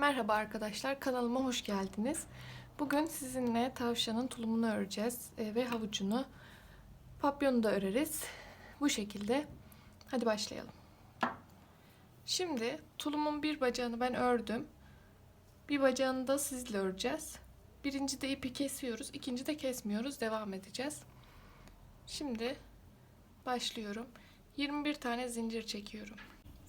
Merhaba arkadaşlar, kanalıma hoş geldiniz. Bugün sizinle tavşanın tulumunu öreceğiz e, ve havucunu. Papyonu da öreriz. Bu şekilde. Hadi başlayalım. Şimdi tulumun bir bacağını ben ördüm. Bir bacağını da sizle öreceğiz. Birinci de ipi kesiyoruz, ikinci de kesmiyoruz. Devam edeceğiz. Şimdi başlıyorum. 21 tane zincir çekiyorum.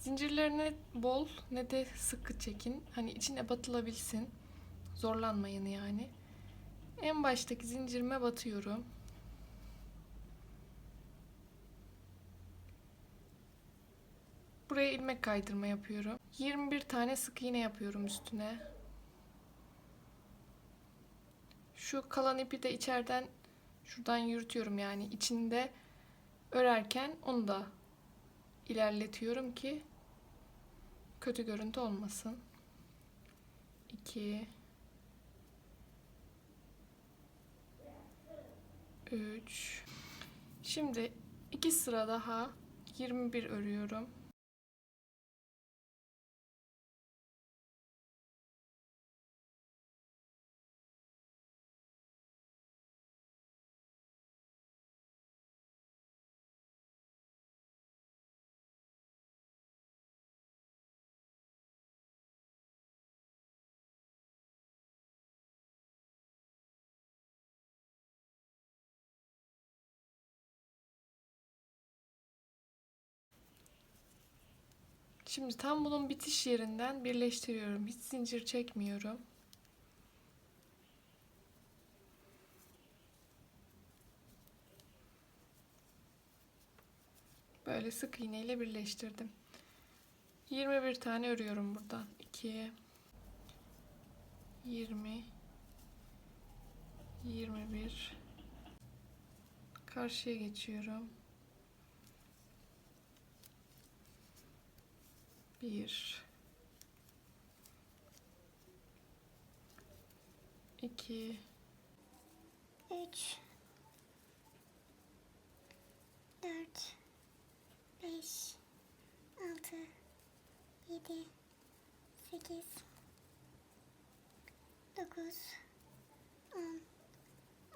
Zincirlerini bol ne de sıkı çekin. Hani içine batılabilsin. Zorlanmayın yani. En baştaki zincirime batıyorum. Buraya ilmek kaydırma yapıyorum. 21 tane sık iğne yapıyorum üstüne. Şu kalan ipi de içeriden şuradan yürütüyorum yani içinde örerken onu da ilerletiyorum ki kötü görüntü olmasın. 2 3 Şimdi iki sıra daha 21 örüyorum. Şimdi tam bunun bitiş yerinden birleştiriyorum. Hiç zincir çekmiyorum. Böyle sık iğne ile birleştirdim. 21 tane örüyorum buradan. 2 20 21 Karşıya geçiyorum. Bir, iki, Üç, dört, beş, altı, yedi, sekiz, dokuz, on,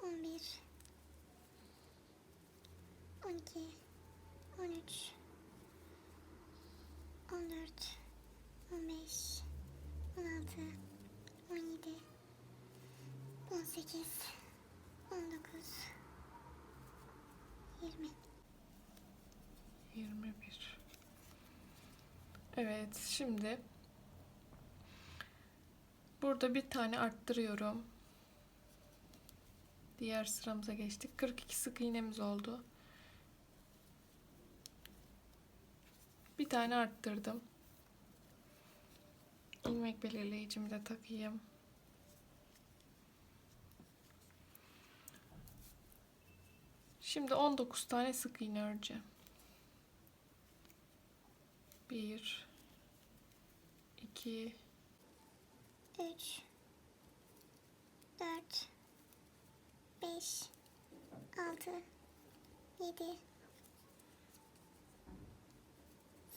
on bir, on iki, on üç, on dört, on beş, on altı, on yedi, on sekiz, 19 20 21. Evet, şimdi burada bir tane arttırıyorum. Diğer sıramıza geçtik. 42 sık iğnemiz oldu. Bir tane arttırdım. İlmek belirleyicimi de takayım. Şimdi 19 tane sık iğne öreceğim. 1 2 3 4 5 6 7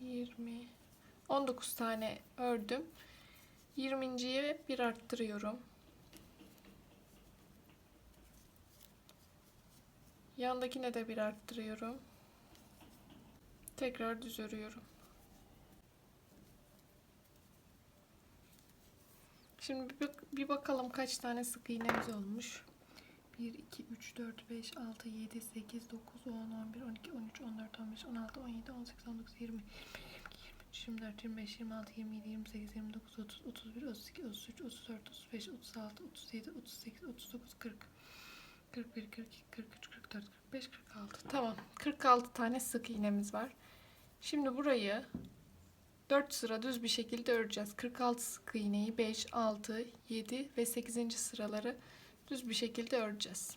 20 19 tane ördüm. 20.ye bir arttırıyorum. Yandakine de bir arttırıyorum. Tekrar düz örüyorum. Şimdi bir, bak- bir bakalım kaç tane sık iğnemiz olmuş. 1, 2, 3, 4, 5, 6, 7, 8, 9, 10, 11, 12, 13, 14, 15, 16, 17, 18, 19, 20, 21, 22, 23, 24, 25, 26, 27, 28, 29, 30, 31, 32, 33, 34, 35, 36, 37, 38, 39, 40. 41, 42, 43, 44, 45, 46. Tamam. 46 tane sık iğnemiz var. Şimdi burayı 4 sıra düz bir şekilde öreceğiz. 46 sık iğneyi 5, 6, 7 ve 8. sıraları düz bir şekilde öreceğiz.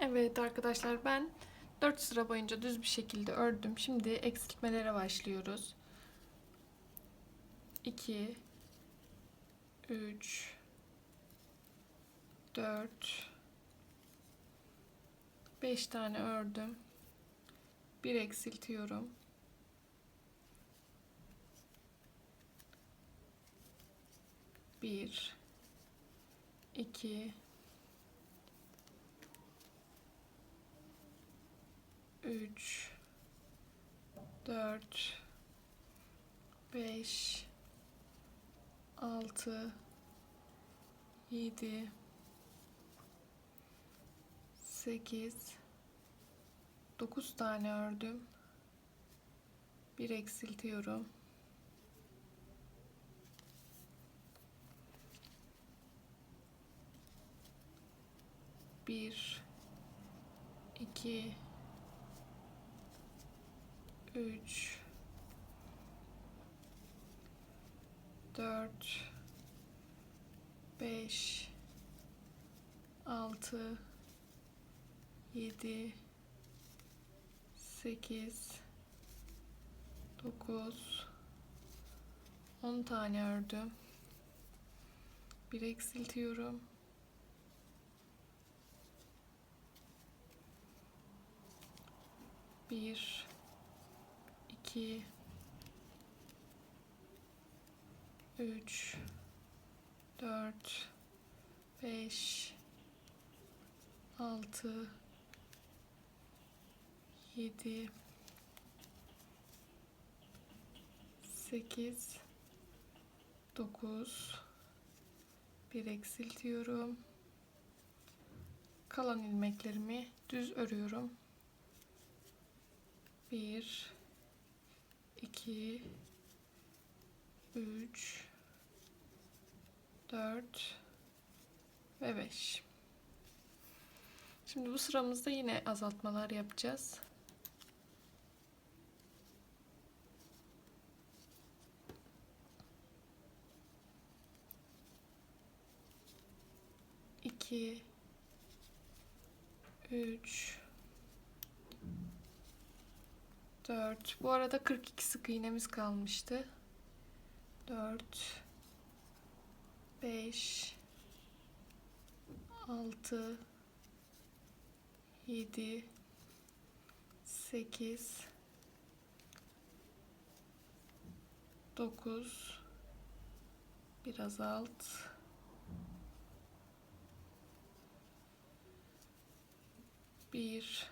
Evet arkadaşlar ben 4 sıra boyunca düz bir şekilde ördüm. Şimdi eksiltmelere başlıyoruz. 2 3 4 5 tane ördüm. Bir eksiltiyorum. Bir, iki, üç, dört, beş, altı, yedi, sekiz, 9 tane ördüm. Bir eksiltiyorum. Bir, iki, üç, dört, beş, altı, yedi, 8 9 10 tane ördüm. Bir eksiltiyorum. Bir, iki, üç, dört, beş, altı, 7 8 9 bir eksiltiyorum. Kalan ilmeklerimi düz örüyorum. 1 2 3 4 ve 5 Şimdi bu sıramızda yine azaltmalar yapacağız. iki, üç, dört. Bu arada 42 sık iğnemiz kalmıştı. Dört, beş, altı, yedi, sekiz, dokuz, biraz alt. Bir,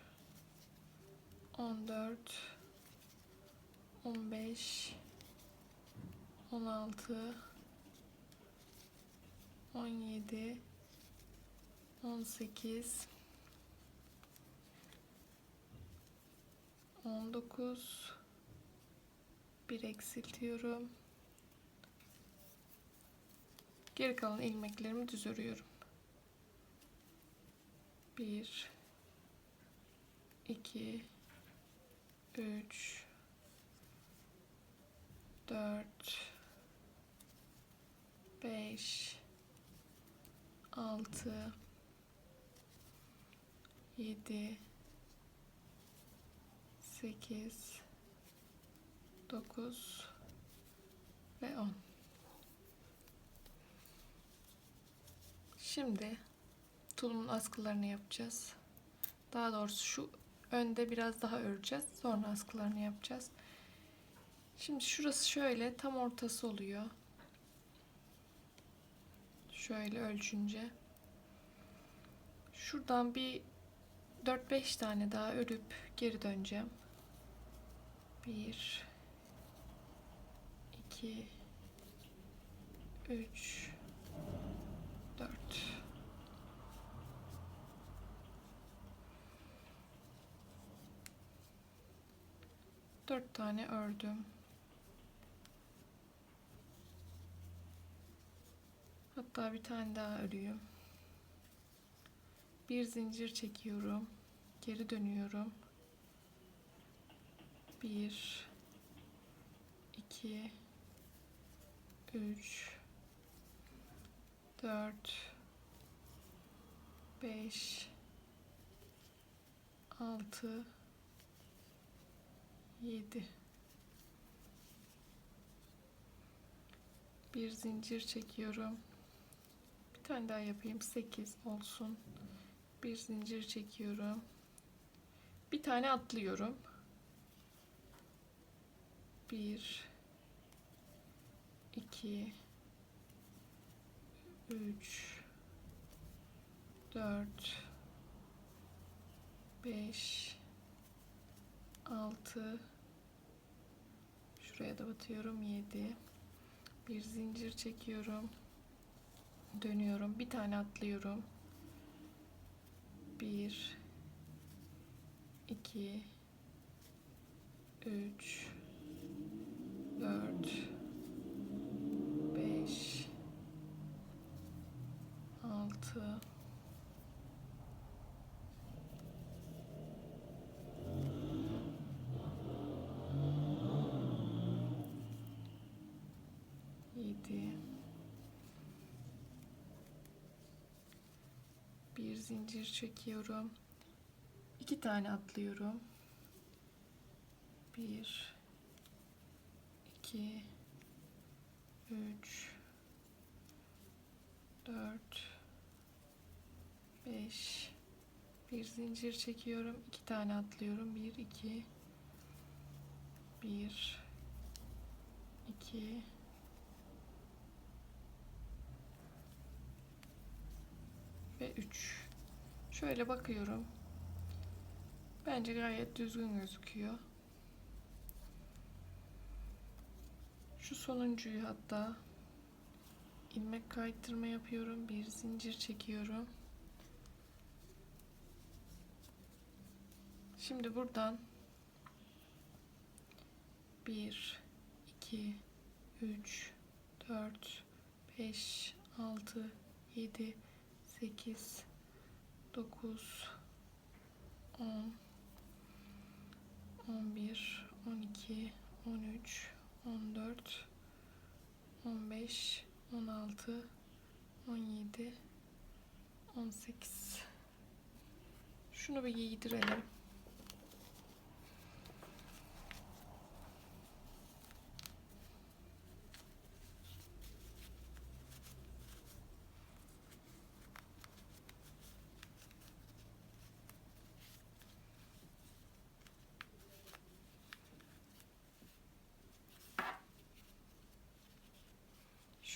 14 15 16 17 18 19 bir eksiltiyorum. Geri kalan ilmeklerimi düz örüyorum. 1 2 3 4 5 6 7 8 9 ve 10 Şimdi tulumun askılarını yapacağız. Daha doğrusu şu önde biraz daha öreceğiz. Sonra askılarını yapacağız. Şimdi şurası şöyle tam ortası oluyor. Şöyle ölçünce. Şuradan bir 4-5 tane daha örüp geri döneceğim. 1 2 3 4 4 tane ördüm. Hatta bir tane daha örüyorum. Bir zincir çekiyorum. Geri dönüyorum. 1 2 3 4 5 6 7 Bir zincir çekiyorum. Bir tane daha yapayım. 8 olsun. Bir zincir çekiyorum. Bir tane atlıyorum. 1 2 3 4 5 6 Şuraya da batıyorum 7 Bir zincir çekiyorum. Dönüyorum. Bir tane atlıyorum. 1 2 3 4 5 6 7 Bir zincir çekiyorum. iki tane atlıyorum. 1 2 3 4 5 bir zincir çekiyorum. iki tane atlıyorum. 1 2 1 2 ve 3 şöyle bakıyorum. Bence gayet düzgün gözüküyor. Şu sonuncuyu hatta ilmek kaydırma yapıyorum. Bir zincir çekiyorum. Şimdi buradan 1 2 3 4 5 6 7 8 9 10 11 12 13 14 15 16 17 18 Şunu bir giydirelim.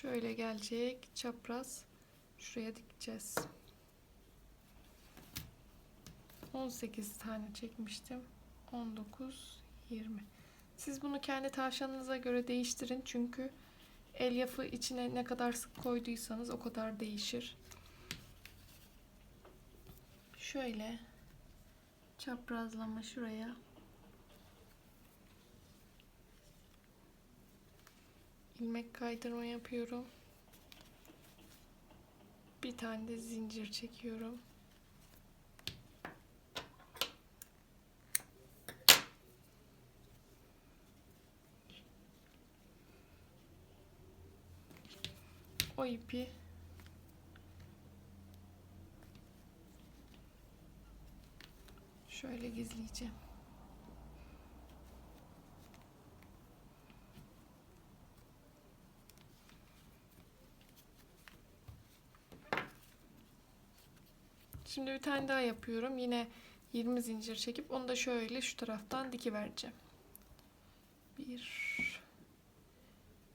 Şöyle gelecek çapraz şuraya dikeceğiz. 18 tane çekmiştim. 19 20. Siz bunu kendi tavşanınıza göre değiştirin çünkü elyafı içine ne kadar sık koyduysanız o kadar değişir. Şöyle çaprazlama şuraya ilmek kaydırma yapıyorum. Bir tane de zincir çekiyorum. O ipi şöyle gizleyeceğim. Şimdi bir tane daha yapıyorum. Yine 20 zincir çekip onu da şöyle şu taraftan diki vereceğim. 1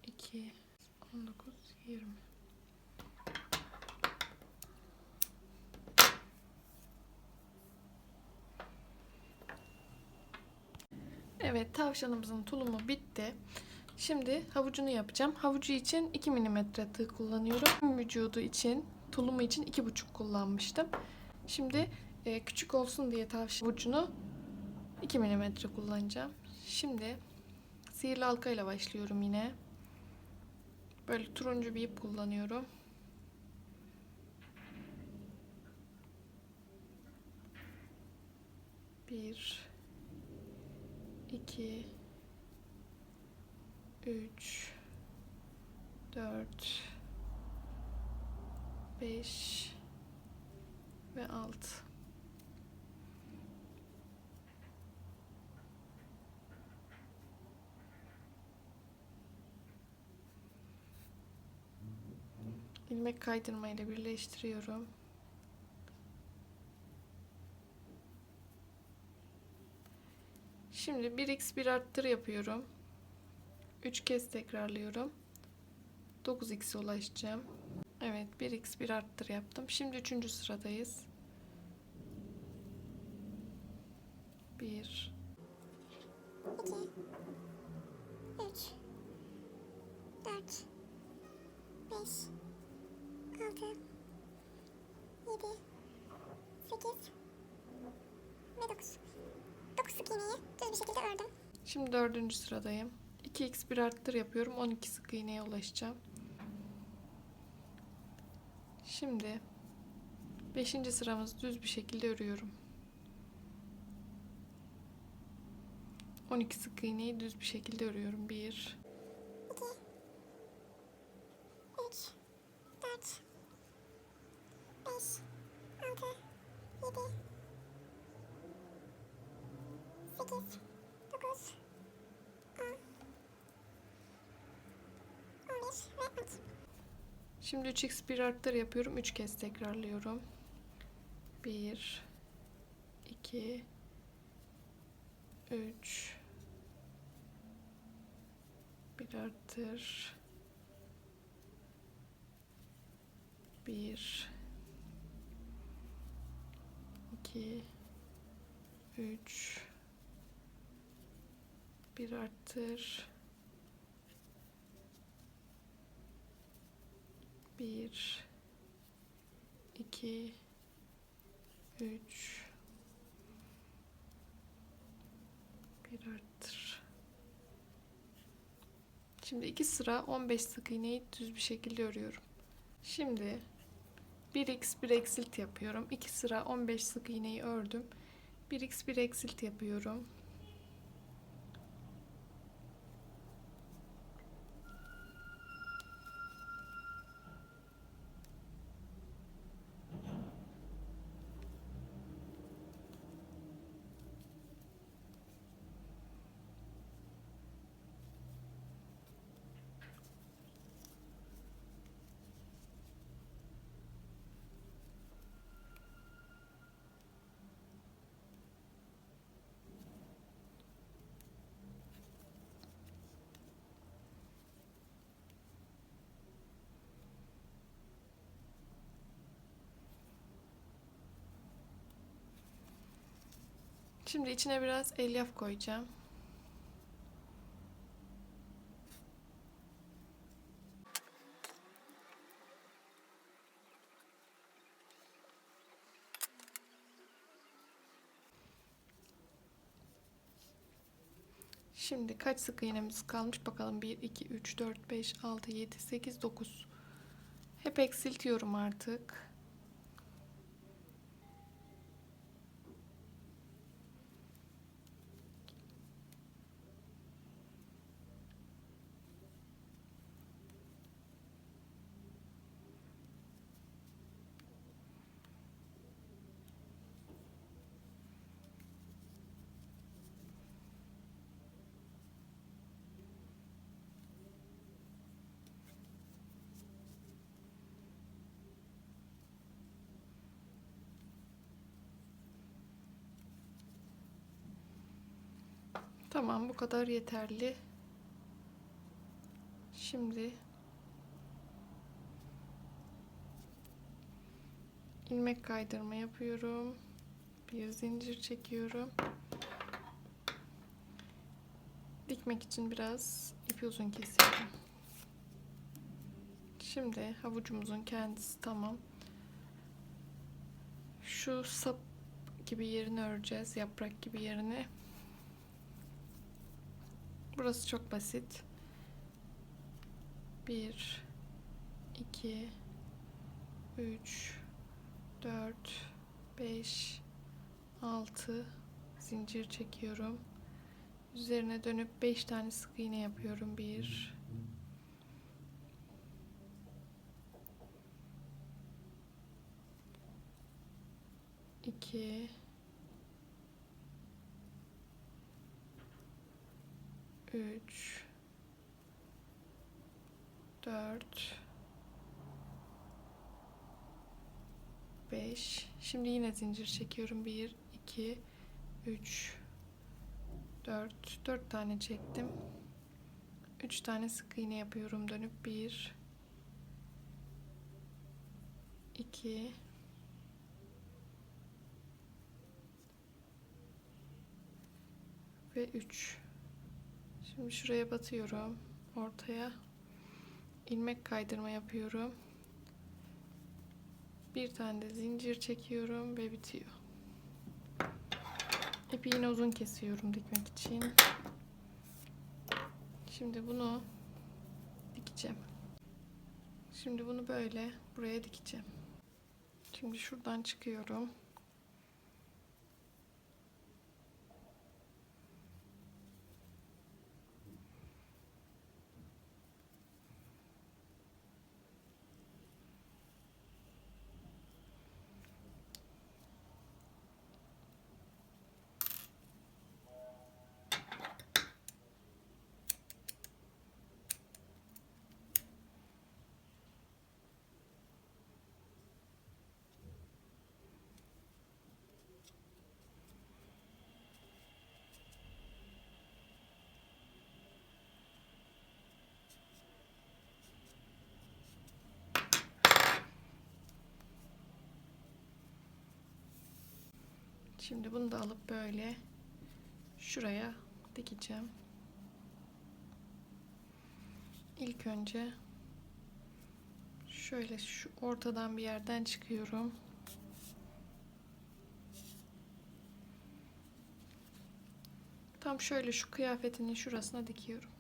2 19 20 Evet tavşanımızın tulumu bitti. Şimdi havucunu yapacağım. Havucu için 2 mm tığ kullanıyorum. Vücudu için, tulumu için 2,5 kullanmıştım. Şimdi e, küçük olsun diye tavşan havucunu 2 mm kullanacağım. Şimdi sihirli halka ile başlıyorum yine. Böyle turuncu bir ip kullanıyorum. Bir, iki, üç, dört, beş ve altı. ilmek kaydırma ile birleştiriyorum. Şimdi 1x 1 arttır yapıyorum. 3 kez tekrarlıyorum. 9x'e ulaşacağım. Evet 1x 1 arttır yaptım. Şimdi 3. sıradayız. 1 2 3 4 5 6 7 8 ve 9 9 sık iğneyi düz bir şekilde ördüm. Şimdi dördüncü sıradayım. 2x bir arttır yapıyorum. 12 sık iğneye ulaşacağım. Şimdi 5. sıramızı düz bir şekilde örüyorum. 12 sık iğneyi düz bir şekilde örüyorum. 1 2 3 4 5 6 7 8 9 10 11 ve 12 Şimdi 3x bir arttır yapıyorum. 3 kez tekrarlıyorum. 1 2 3 bir arttır 1 2 3 bir arttır 1 2 3 bir arttır. Şimdi iki sıra 15 sık iğneyi düz bir şekilde örüyorum. Şimdi 1x 1 eksilt yapıyorum. 2 sıra 15 sık iğneyi ördüm. 1x 1 eksilt yapıyorum. Şimdi içine biraz elyaf koyacağım. Şimdi kaç sık iğnemiz kalmış bakalım. 1, 2, 3, 4, 5, 6, 7, 8, 9. Hep eksiltiyorum artık. Tamam bu kadar yeterli. Şimdi ilmek kaydırma yapıyorum. Bir zincir çekiyorum. Dikmek için biraz ipi uzun kesiyorum. Şimdi havucumuzun kendisi tamam. Şu sap gibi yerini öreceğiz. Yaprak gibi yerini. Burası çok basit. 1 2 3 4 5 6 zincir çekiyorum. Üzerine dönüp 5 tane sık iğne yapıyorum. 1 2 3 4 5 Şimdi yine zincir çekiyorum. 1 2 3 4 4 tane çektim. 3 tane sık iğne yapıyorum. Dönüp 1 2 ve 3 Şimdi şuraya batıyorum ortaya ilmek kaydırma yapıyorum. Bir tane de zincir çekiyorum ve bitiyor. İpi yine uzun kesiyorum dikmek için. Şimdi bunu dikeceğim. Şimdi bunu böyle buraya dikeceğim. Şimdi şuradan çıkıyorum. Şimdi bunu da alıp böyle şuraya dikeceğim. İlk önce şöyle şu ortadan bir yerden çıkıyorum. Tam şöyle şu kıyafetinin şurasına dikiyorum.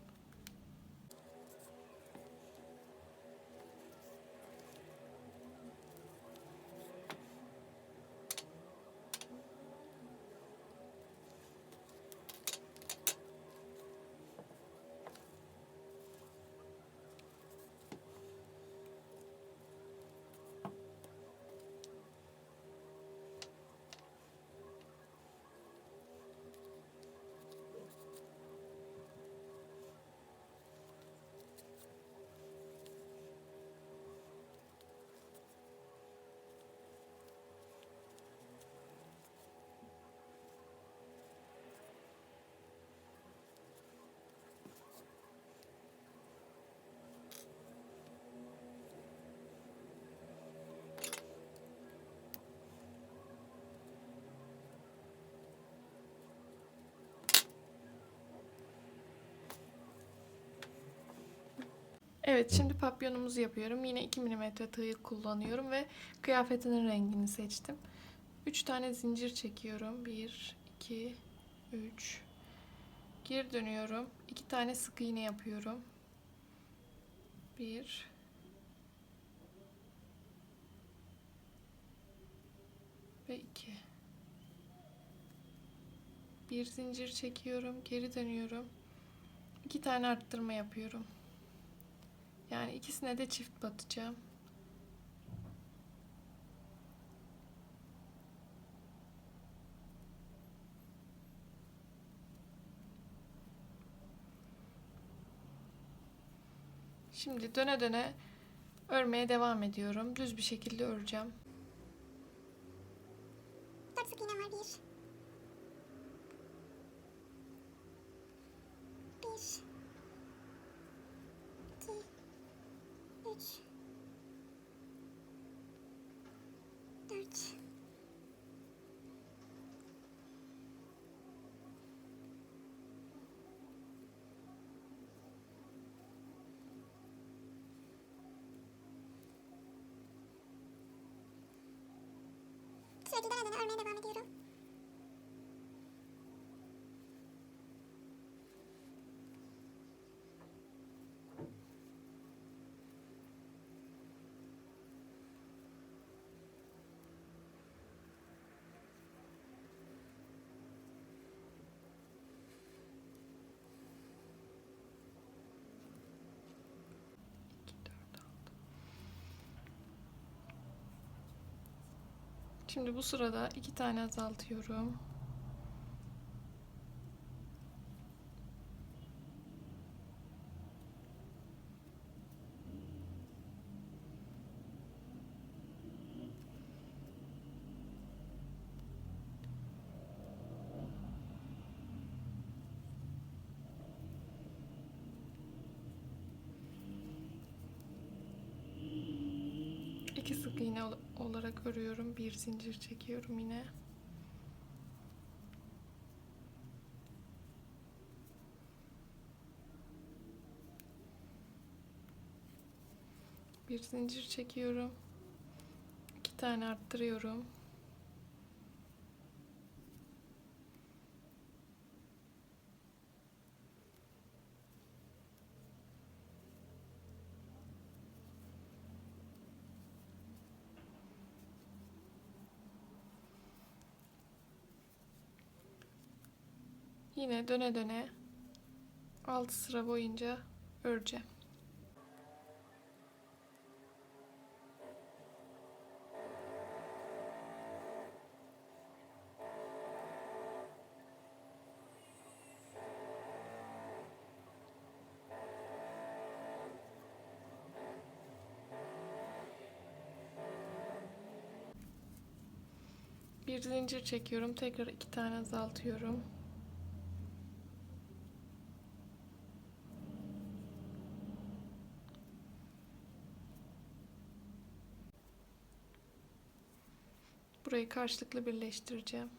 Evet şimdi papyonumuzu yapıyorum. Yine 2 mm tığ kullanıyorum ve kıyafetinin rengini seçtim. 3 tane zincir çekiyorum. 1, 2, 3. Geri dönüyorum. 2 tane sık iğne yapıyorum. 1 ve 2. Bir zincir çekiyorum, geri dönüyorum. 2 tane arttırma yapıyorum. Yani ikisine de çift batacağım. Şimdi döne döne örmeye devam ediyorum. Düz bir şekilde öreceğim. 4 sık iğnem var. 1, örneğine ben Şimdi bu sırada iki tane azaltıyorum. İki sık iğne ol- olarak örüyorum. Bir zincir çekiyorum yine. Bir zincir çekiyorum. İki tane arttırıyorum. Yine döne döne 6 sıra boyunca öreceğim. Bir zincir çekiyorum. Tekrar iki tane azaltıyorum. Burayı karşılıklı birleştireceğim.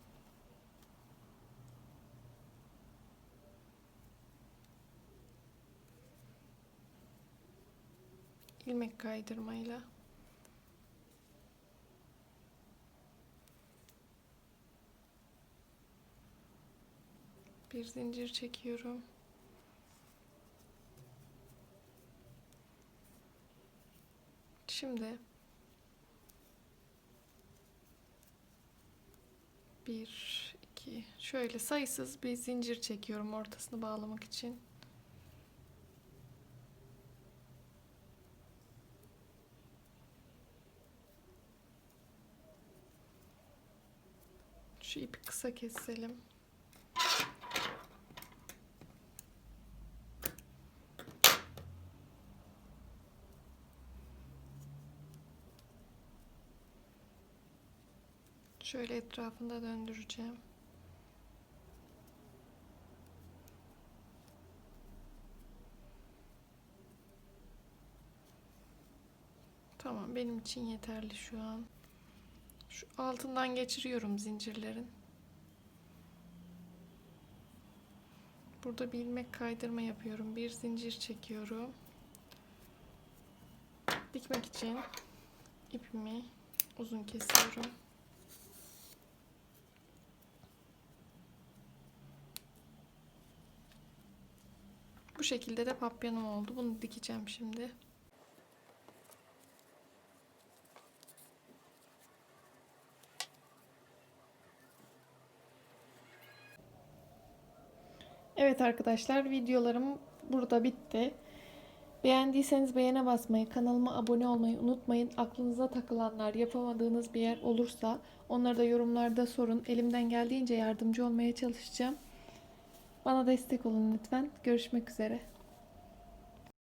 ilmek kaydırmayla bir zincir çekiyorum. Şimdi bir, iki, şöyle sayısız bir zincir çekiyorum ortasını bağlamak için. Şu ipi kısa keselim. Şöyle etrafında döndüreceğim. Tamam benim için yeterli şu an. Şu altından geçiriyorum zincirlerin. Burada bir ilmek kaydırma yapıyorum. Bir zincir çekiyorum. Dikmek için ipimi uzun kesiyorum. Bu şekilde de papyonum oldu. Bunu dikeceğim şimdi. Evet arkadaşlar videolarım burada bitti. Beğendiyseniz beğene basmayı, kanalıma abone olmayı unutmayın. Aklınıza takılanlar, yapamadığınız bir yer olursa onları da yorumlarda sorun. Elimden geldiğince yardımcı olmaya çalışacağım. Bana destek olun lütfen. Görüşmek üzere.